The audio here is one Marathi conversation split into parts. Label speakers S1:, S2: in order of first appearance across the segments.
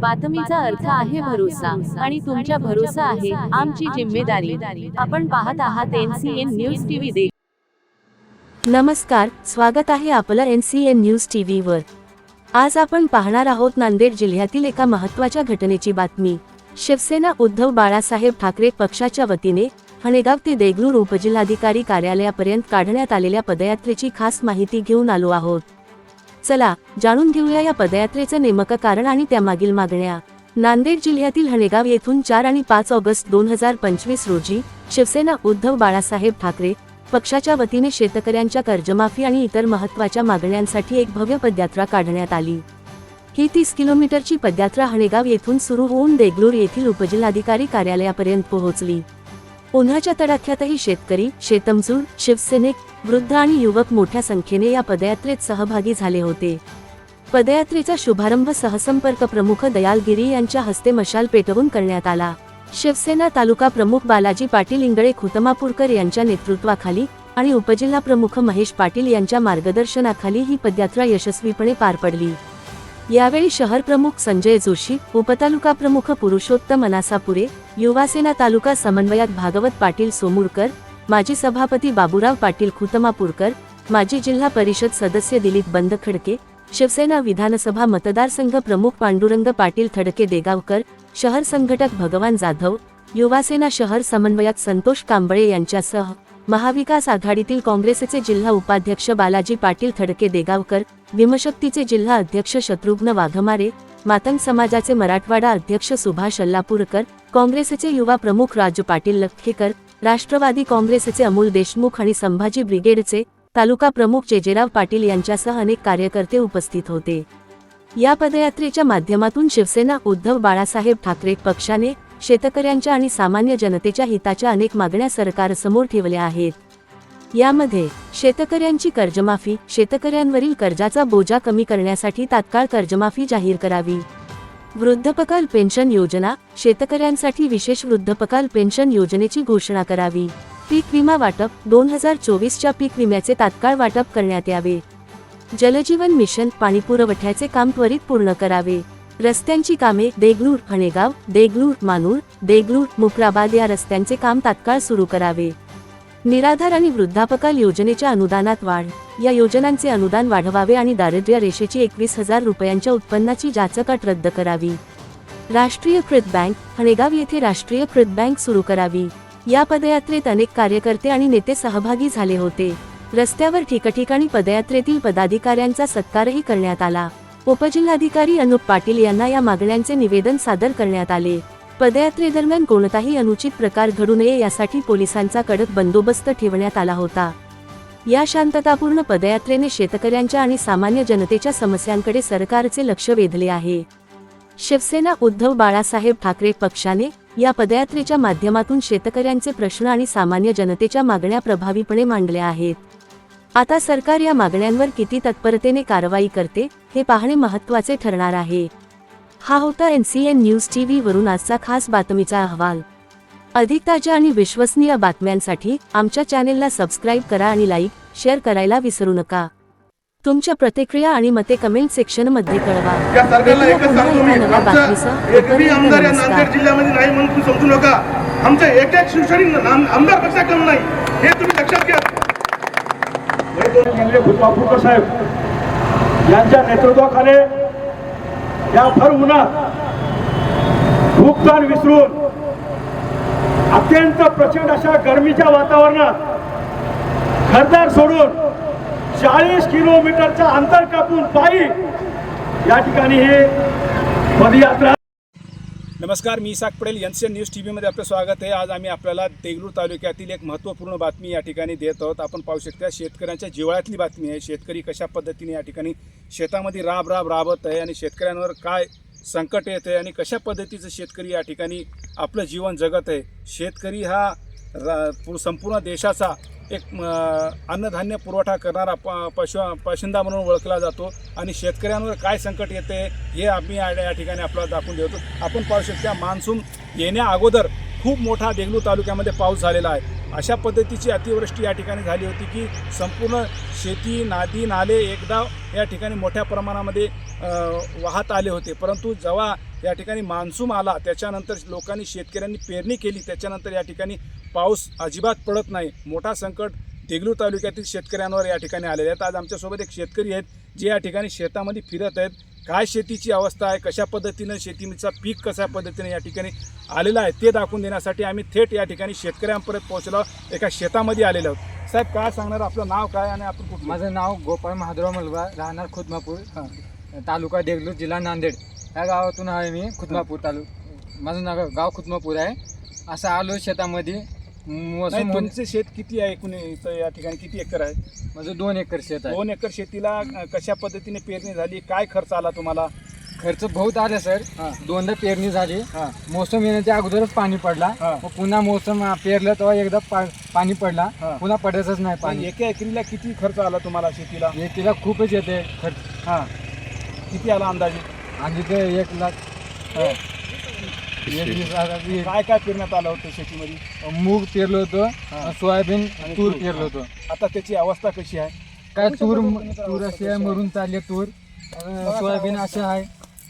S1: बातमीचा अर्थ आहे भरोसा आणि तुमच्या भरोसा आहे आमची जिम्मेदारी. आपण पाहत आहात एनसीएन न्यूज टीव्ही दे
S2: नमस्कार स्वागत आहे आपलं N C N news T व्हीवर आज आपण पाहणार आहोत नांदेड जिल्ह्यातील एका महत्त्वाच्या घटनेची बातमी. शिवसेना उद्धव बाळासाहेब ठाकरे पक्षाच्या वतीने हणेगाव ते देगलूर उपजिल्हाधिकारी कार्यालयापर्यंत काढण्यात आलेल्या पदयात्रेची खास माहिती घेऊन आलो आहोत. चला जाणून घेऊया या पदयात्रेचं नेमकं कारण आणि त्यामागील मागण्या. नांदेड जिल्ह्यातील हणेगाव येथून चार आणि पाच ऑगस्ट दोन हजार पंचवीस रोजी शिवसेना उद्धव बाळासाहेब ठाकरे पक्षाच्या वतीने शेतकऱ्यांच्या कर्जमाफी आणि इतर महत्त्वाच्या मागण्यांसाठी एक भव्य पदयात्रा काढण्यात आली. ही तीस किलोमीटरची पदयात्रा हणेगाव येथून सुरू होऊन देगलूर येथील उपजिल्हाधिकारी कार्यालयापर्यंत पोहोचली. उन्हाच्या तडाख्यातही शेतकरी शेतमजूर शिवसैनिक वृद्ध आणि युवक मोठ्या संख्येने या पदयात्रेत सहभागी झाले होते. पदयात्रेचा शुभारंभ सहसंपर्क प्रमुख दयालगिरी यांच्या हस्ते मशाल पेटवून करण्यात आला. शिवसेना तालुका प्रमुख बालाजी पाटील इंगळे खुतमापूरकर यांच्या नेतृत्वाखाली आणि उपजिल्हा प्रमुख महेश पाटील यांच्या मार्गदर्शनाखाली ही पदयात्रा यशस्वीपणे पार पडली. यावेळी शहर प्रमुख संजय जोशी उपतालुका प्रमुख पुरुषोत्तम अनासापुरे युवासेना तालुका समन्वयक भागवत पाटील सोमुरकर माजी सभापती बाबुराव पाटील खुतमापूरकर माजी जिल्हा परिषद सदस्य दिलीप बंदखडके शिवसेना विधानसभा मतदारसंघ प्रमुख पांडुरंग पाटील थडके देगावकर शहर संघटक भगवान जाधव युवासेना शहर समन्वयक संतोष कांबळे यांच्यासह महाविकास आघाडीतील काँग्रेसचे जिल्हा उपाध्यक्ष बालाजी पाटील थडके देगावकर भीमशक्तीचे जिल्हा अध्यक्ष शत्रुघ्न वाघमारे मातंग समाजाचे मराठवाडा अध्यक्ष सुभाष अल्लापूरकर काँग्रेसचे युवा प्रमुख राजू पाटील लखेकर राष्ट्रवादी काँग्रेसचे अमोल देशमुख आणि संभाजी ब्रिगेडचे तालुका प्रमुख जेजेराव पाटील यांच्यासह अनेक कार्यकर्ते उपस्थित होते. या पदयात्रेच्या माध्यमातून शिवसेना उद्धव बाळासाहेब ठाकरे पक्षाने शेतकऱ्यांच्या आणि सामान्य जनतेच्या हिताच्या अनेक मागण्या सरकारसमोर ठेवल्या आहेत. यामध्ये शेतकऱ्यांची कर्जमाफी शेतकऱ्यांवरील कर्जाचा बोजा कमी करण्यासाठी तात्काळ कर्जमाफी जाहीर करावी. वृद्धपकाल पेन्शन योजना शेतकऱ्यांसाठी विशेष वृद्धपकाल पेन्शन योजनेची घोषणा करावी. पीक विमा वाटप दोन हजार चोवीसच्या पीक विम्याचे तात्काळ वाटप करण्यात यावे. जलजीवन मिशन पाणीपुरवठ्याचे काम त्वरित पूर्ण करावे. रस्त्यांची कामे देगलूर हणेगाव देगलूर मानूर देगलूर मुक्राबाद या रस्त्यांचे काम तात्काळ सुरू करावे. निराधार आणि वृद्धापकाल योजनेच्या अनुदानात वाढ. या योजनांचे अनुदान वाढवावे आणि दारिद्र्य रेषेची एकवीस हजार रुपयांच्या उत्पन्नाची जाचकाट रद्द करावी. राष्ट्रीयकृत बँक हणेगाव येथे राष्ट्रीयकृत बँक सुरू करावी. या पदयात्रेत अनेक कार्यकर्ते आणि नेते सहभागी झाले होते. रस्त्यावर ठिकठिकाणी पदयात्रेतील पदाधिकाऱ्यांचा सत्कारही करण्यात आला. उपजिल्हाधिकारी अनुप पाटील यांना या मागण्यांचे निवेदन सादर करण्यात आले. पदयात्रेदरम्यान कोणताही अनुचित प्रकार घडू नये यासाठी पोलिसांचा कडक बंदोबस्त ठेवण्यात आला होता. या शांततापूर्ण पदयात्रेने शेतकऱ्यांच्या आणि सामान्य जनतेच्या समस्यांकडे सरकारचे लक्ष वेधले आहे. शिवसेना उद्धव बाळासाहेब ठाकरे पक्षाने या पदयात्रेच्या माध्यमातून शेतकऱ्यांचे प्रश्न आणि सामान्य जनतेच्या मागण्या प्रभावीपणे मांडल्या आहेत. आता सरकार या मागण्यांवर किती तत्परतेने कारवाई करते हे पाहणे महत्त्वाचे ठरणार आहे. हा होता एनसीएन न्यूज टीव्ही वरून आजचा खास बातमीचा अहवाल. अधिक ताज्या आणि विश्वसनीय बातम्यांसाठी आमच्या चॅनेलला सबस्क्राईब करा आणि लाईक शेअर करायला विसरू नका. तुमच्या प्रतिक्रिया आणि मते कमेंट सेक्शनमध्ये कळवा
S3: आमच्या एक एक शिवसैनिक आमदार पक्षा कम नाही. हे तुम्ही लक्षात घ्या.
S4: केंद्रीय भूपापूरकर साहेब. यांच्या नेतृत्वाखाली या भर उन्हात भूकतान विसरून अत्यंत प्रचंड अशा गरमीच्या वातावरणात घरदार सोडून चाळीस किलोमीटरचा अंतर कापून पायी या ठिकाणी हे पदयात्रा
S5: नमस्कार मी Isaq Patel N C N news T व्हीमध्ये आपलं स्वागत आहे. आज आम्ही आपल्याला देगलूर तालुक्यातील एक महत्त्वपूर्ण बातमी या ठिकाणी देत आहोत. आपण पाहू शकता शेतकऱ्यांच्या जिवाळ्यातली बातमी आहे. शेतकरी कशा पद्धतीने या ठिकाणी शेतामध्ये राब राब राबत आहे आणि शेतकऱ्यांवर काय संकट येत आहे आणि कशा पद्धतीचं शेतकरी या ठिकाणी आपलं जीवन जगत आहे. शेतकरी हा रा संपूर्ण देशाचा एक अन्नधान्य पुरवठा करणारा प पशु पाशिंदा म्हणून ओळखला जातो. आणि शेतकऱ्यांवर काय संकट येते हे आम्ही या ठिकाणी आपल्याला दाखवून देतो. आपण पाहू शकता मान्सून येण्या अगोदर खूप मोठा देगलू तालुक्यामध्ये पाऊस झालेला आहे. अशा पद्धतीची अतिवृष्टी या ठिकाणी झाली होती की संपूर्ण शेती नादी नाले एकदा या ठिकाणी मोठ्या प्रमाणामध्ये वाहत आले होते. परंतु जेव्हा या ठिकाणी मान्सून आला त्याच्यानंतर लोकांनी शेतकऱ्यांनी पेरणी केली त्याच्यानंतर या ठिकाणी पाऊस अजिबात पडत नाही. मोठा संकट देगलूर तालुक्यातील शेतकऱ्यांवर या ठिकाणी आलेले आहेत आज आमच्यासोबत एक शेतकरी आहेत जे या ठिकाणी शेतामध्ये फिरत आहेत. काय शेतीची अवस्था आहे कशा पद्धतीनं शेतीचा पीक कशा पद्धतीने या ठिकाणी आलेलं आहे ते दाखवून देण्यासाठी आम्ही थेट या ठिकाणी शेतकऱ्यांपर्यंत पोहोचलो एका शेतामध्ये आलेलो आहोत. साहेब काय सांगणार? आपलं नाव काय आणि आपण कुठलं?
S6: माझं नाव गोपाळ महादेव मलबा राहणार खुदमापूर तालुका देगलूर जिल्हा नांदेड. या गावातून आहे मी खुदमापूर तालु माझं नाव गाव खुदमापूर आहे. असं आलो शेतामध्ये.
S5: नाही,
S6: मोसम होऊन-
S5: तुमचे शेत किती आहे इथं या ठिकाणी? किती एकर आहे?
S6: माझं दोन एकर शेत आहे.
S5: दोन एकर शेतीला अं, कशा पद्धतीने पेरणी झाली? काय खर्च आला तुम्हाला?
S6: खर्च बहुत आला सर.
S5: हा.
S6: दोनदा पेरणी झाली.
S5: हा.
S6: मोसम येण्याच्या अगोदरच पाणी पडला.
S5: हा.
S6: मग पुन्हा मोसम पेरलं तेव्हा एकदा पा- पाणी पडला.
S5: हा.
S6: पुन्हा पडायचंच नाही
S5: पण.
S6: पाणी
S5: एका एकरीला किती खर्च आला तुम्हाला शेतीला?
S6: तिला खूपच येते खर्च.
S5: हा. किती आला अंदाजे?
S6: आणि ते एक लाख
S5: हा.
S6: एक वीस हजार वीस-
S5: काय काय पेरण्यात आलं होतं शेतीमध्ये?
S6: मूग पेरलं होतं. सोयाबीन
S5: आणि
S6: तूर.
S5: तूर.
S6: पेरलं होतं.
S5: आता त्याची अवस्था कशी आहे?
S6: काय तूर
S5: तर
S6: अशी आहे. मरून चालले तूर. अं, सोयाबीन असे आहे.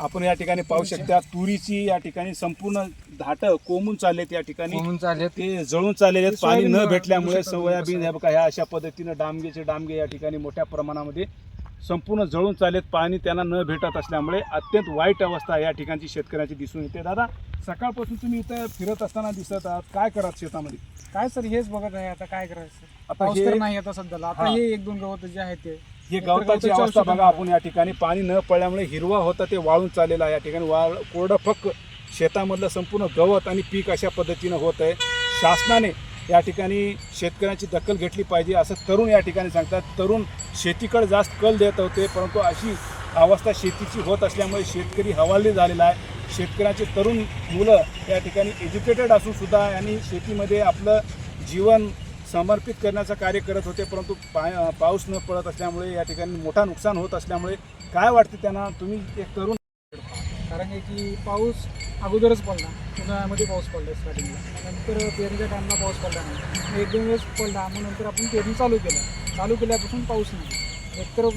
S5: आपण या ठिकाणी पाहू शकता तुरीची या ठिकाणी संपूर्ण धाट कोंबून चाललेत या ठिकाणी.
S6: चालले
S5: ते जळून चाललेले आहेत. पाणी न
S6: सोयाबीन
S5: भेटल्यामुळे सोयाबीन. हे बघा ह्या अशा पद्धतीनं डांबगेचे डांबगे या ठिकाणी मोठ्या प्रमाणामध्ये संपूर्ण जळून चाललेत पाणी त्यांना न भेटत असल्यामुळे अत्यंत वाईट अवस्था या ठिकाणची शेतकऱ्याची दिसून येते. दादा सकाळपासून तुम्ही इथं फिरत असताना दिसत आहात. काय करत शेतामध्ये?
S7: काय सर हेच बघत आहे आता काय करायचं?
S5: आता
S7: पाऊस
S5: हे
S7: तर नाही आता सध्याला. आता
S5: हा.
S7: हे एक दोन गवत जे आहेत ते.
S5: हे गवताची
S7: गवताची
S5: अवस्था
S7: औषधं
S5: बघा आपण या ठिकाणी. पाणी न पडल्यामुळे हिरवा होता ते वाळून चाललेलं आहे या ठिकाणी. वाळ कोरडं फक्त शेतामधलं संपूर्ण गवत आणि पीक अशा पद्धतीनं होत आहे शासनाने या ठिकाणी शेतकऱ्यांची दखल घेतली पाहिजे असं तरुण या ठिकाणी सांगतात. तरुण शेतीकडे जास्त कल देत होते परंतु अशी अवस्था शेतीची होत असल्यामुळे शेतकरी हवालदिल झालेला आहे. शेतकऱ्याचे तरुण मुलं या ठिकाणी एज्युकेटेड असूनसुद्धा सुद्धा शेतीमध्ये आपलं जीवन समर्पित करण्याचं कार्य करत होते परंतु पा पाऊस न पडत असल्यामुळे या ठिकाणी मोठा नुकसान होत असल्यामुळे काय वाटते त्यांना? तुम्ही एक तरुण
S7: कारण आहे की पाऊस अगोदरच पडला. उन्हाळ्यामध्ये पाऊस पडला स्टार्टिंगला नंतर पेरणीच्या टाईमला पाऊस पडला नाही. एक दोन वेळेस पडला मग नंतर आपण पेरणी चालू केलं. चालू केल्यापासून पाऊस नाही. एकतर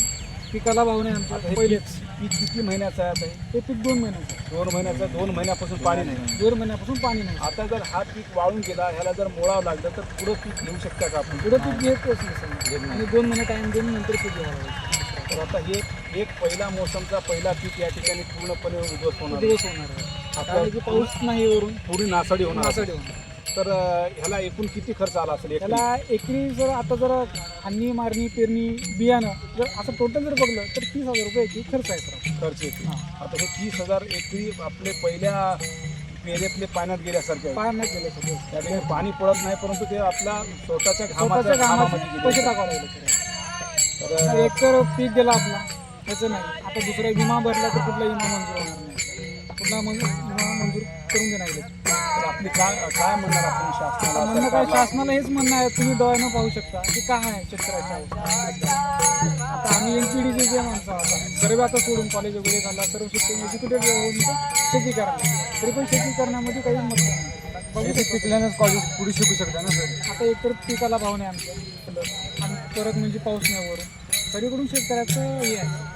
S7: पिकाला भाव नाही आमच्या. पहिलेच.
S5: पीक किती महिन्याचं आहे आता हे?
S7: ते पीक दोन महिन्याचं
S5: दोन महिन्याचं दोन महिन्यापासून पाणी नाही.
S7: दोन महिन्यापासून पाणी नाही.
S5: आता जर हा पीक वाळून गेला ह्याला जर मोळावं लागलं तर पुढं पीक घेऊ शकता का आपण?
S7: पुढं पीक घेतच नाही. सर आणि दोन महिने टाईम देऊन नंतर पीक घ्यावं लागेल.
S5: तर आता हे एक पहिला मोसमचा पहिला पीक या ठिकाणी पूर्णपणे उद्ध्वस्त होणार आहे.
S7: दिवस होणार आहे कारण की पाऊस नाही वरून
S5: थोडी नासाडी होणार आहे.
S7: नासाडी होणार
S5: तर अं, ह्याला एकूण किती खर्च आला असेल एकरी?
S7: त्याला एकरी जर आता जर हानी मारणी पेरणी बियाणं जर असं टोटल जर बघलं तर तीस हजार रुपये एकरी खर्च आहे सर
S5: खर्च येते आता हे तीस हजार एकरी आपले पहिल्या पेरेतले पाण्यात गेल्यासारखे आहे.
S7: नाही केलं सर
S5: त्या ठिकाणी पाणी पडत नाही परंतु ते आपल्या स्वतःच्या
S7: स्वतःच्या
S5: घामाच्या घामामध्ये
S7: पैसे
S5: गेले.
S7: टाकावं लागले सर
S5: तर
S7: एक तर पीक गेला आपला. त्याचं नाही. आता दुसरा विमा भरला तर कुठला विमा मंजूर होणार नाही. कुठला मन विमा मंजूर करून देणार
S5: तर आपली काय काय म्हणणार आपण शासनाला?
S7: म्हणणं काय? शासनाला हेच म्हणणं आहे. तुम्ही डोळ्यानं पाहू शकता. की काय आहे? शेतकऱ्याच्या अवस्था? आता आम्ही एन पी डीचे जे माणसं आहोत. सर्व आता सोडून कॉलेज वगैरे झाला. सर्व शिक्षण एज्युकेटेड होऊन शेती करायला तरी पण शेती करण्यामध्ये काही मत नाही.
S6: पिकल्यानंच कॉलेज पुढे शिकू शकता ना सर.
S7: आता एकतर पिकाला भाव नाही आमच्या. आणि परत म्हणजे पाऊस नाही वरून. सगळीकडून शेतकऱ्याचं हे आहे.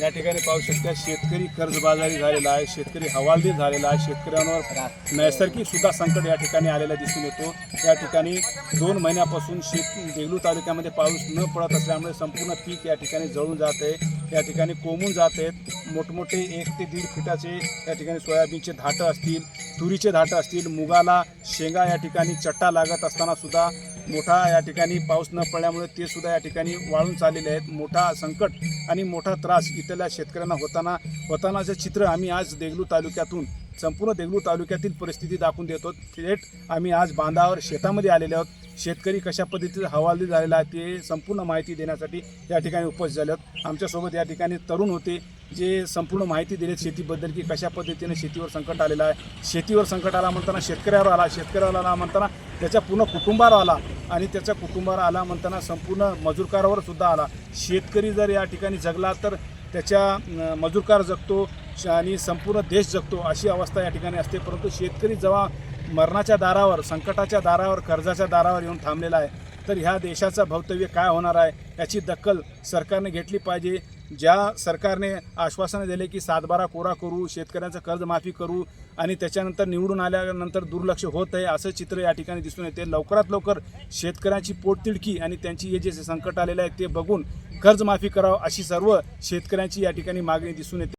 S5: या ठिकाणी पाहू शकता शेतकरी कर्जबाजारी झालेला आहे शेतकरी हवालदिल झालेला आहे. शेतकऱ्यांवर नैसर्गिक सुद्धा संकट या ठिकाणी आलेला दिसून येतो. या ठिकाणी दोन महिन्यापासून शेत देगलू तालुक्यामध्ये पाऊस न पडत असल्यामुळे संपूर्ण पीक या ठिकाणी जळून जात आहे. या ठिकाणी कोंबून जात आहेत. मोठमोठे एक ते दीड फिटाचे या ठिकाणी सोयाबीनचे धाटं असतील. तुरीचे धाटं असतील मुगाला शेंगा या ठिकाणी चट्टा लागत असताना सुद्धा मोठा या ठिकाणी पाऊस न पडल्यामुळे ते सुद्धा या ठिकाणी वाळून चाललेले आहेत. मोठा संकट आणि मोठा त्रास इथल्या शेतकऱ्यांना होताना होतानाचं चित्र आम्ही आज देगलू तालुक्यातून संपूर्ण देगलू तालुक्यातील परिस्थिती दाखवून देतो थेट आम्ही आज बांधावर शेतामध्ये आलेले आहोत. शेतकरी कशा पद्धतीचा हवाली झालेला आहे ते संपूर्ण माहिती देण्यासाठी या ठिकाणी उपस्थित झाले आहोत. आमच्यासोबत या ठिकाणी तरुण होते जे संपूर्ण माहिती दिलेत शेतीबद्दल की कशा पद्धतीने शेतीवर संकट आलेलं आहे. शेतीवर संकट आला म्हणताना शेतकऱ्यावर आला शेतकऱ्यावर आला म्हणताना त्याच्या पूर्ण कुटुंबावर आला आणि त्याच्या कुटुंबावर आला म्हणताना संपूर्ण मजूरकारावर सुद्धा आला. शेतकरी जर या ठिकाणी जगला तर त्याच्या मजूरकार जगतो श- आणि संपूर्ण देश जगतो अशी अवस्था या ठिकाणी असते. परंतु शेतकरी जेव्हा मरणाच्या दारावर संकटाच्या दारावर कर्जाच्या दारावर येऊन थांबलेला आहे तर ह्या देशाचं भवितव्य काय होणार आहे याची दखल सरकारने घेतली पाहिजे. ज्या सरकारने आश्वासनं दिले की सातबारा कोरा करू शेतकऱ्यांचं कर्जमाफी करू आणि त्याच्यानंतर निवडून आल्यानंतर दुर्लक्ष होत आहे असं चित्र या ठिकाणी दिसून येते. लवकरात लवकर शेतकऱ्यांची पोटतिडकी आणि त्यांची हे जे संकट आलेलं आहे ते बघून कर्जमाफी करावं अशी सर्व शेतकऱ्यांची या ठिकाणी मागणी दिसून येते.